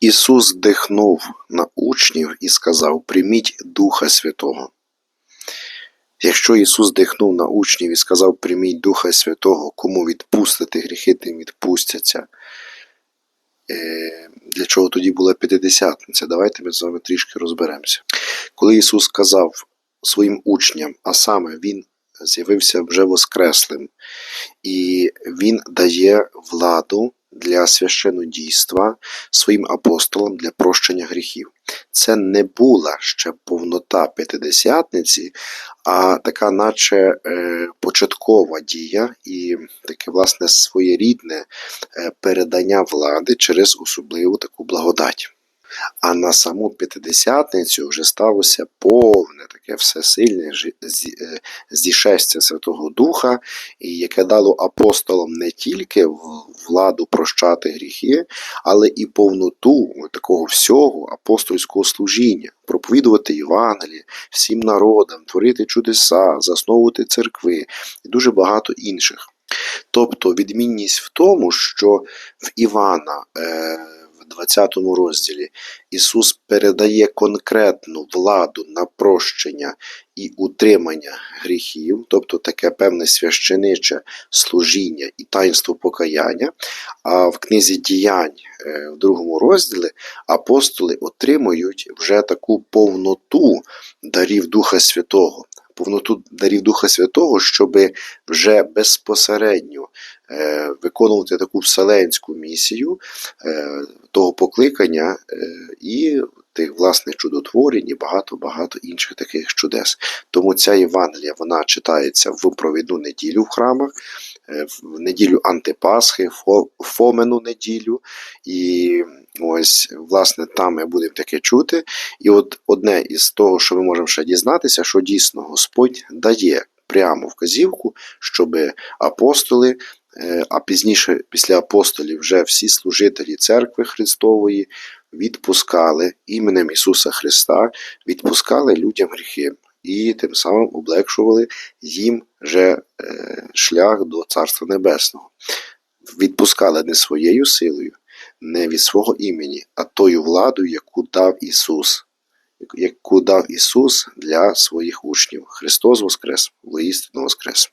Ісус дихнув на учнів і сказав: Прийміть Духа Святого. Якщо Ісус дихнув на учнів і сказав: Прийміть Духа Святого, кому відпустити гріхи, тим відпустяться. Е, Для чого тоді була п'ятидесятниця? Давайте ми з вами трішки розберемося. Коли Ісус сказав своїм учням, а саме Він з'явився вже воскреслим, і Він дає владу для священодійства своїм апостолам для прощення гріхів. Це не була ще повнота п'ятидесятниці, а така, наче е, початкова дія і таке власне своєрідне е, передання влади через особливу таку благодать. А на саму п'ятидесятницю вже сталося повне таке всесильне е, зішестя Святого Духа, і яке дало апостолам не тільки владу прощати гріхи, але і повноту такого всього апостольського служіння, проповідувати Євангеліє всім народам, творити чудеса, засновувати церкви і дуже багато інших. Тобто відмінність в тому, що в Івана е, 20 розділі Ісус передає конкретну владу на прощення і утримання гріхів, тобто таке певне священиче служіння і таїнство покаяння. А в книзі діянь е, в другому розділі апостоли отримують вже таку повноту дарів Духа Святого. Повноту дарів Духа Святого, щоб вже безпосередньо е, виконувати таку вселенську місію е, того покликання е, і тих власних чудотворень і багато-багато інших таких чудес. Тому ця Євангелія вона читається в провідну неділю в храмах, е, в неділю Антипасхи, Фо- Фомену неділю. І ось, власне, там ми будемо таке чути. І от одне із того, що ми можемо ще дізнатися, що дійсно Господь дає прямо вказівку, щоб апостоли, а пізніше, після апостолів, вже всі служителі церкви Христової відпускали іменем Ісуса Христа, відпускали людям гріхи і тим самим облегшували їм вже е, шлях до Царства Небесного. Відпускали не своєю силою, не від свого імені, а тою владою, яку дав Ісус, яку дав Ісус для своїх учнів. Христос Воскрес, воістину Воскрес.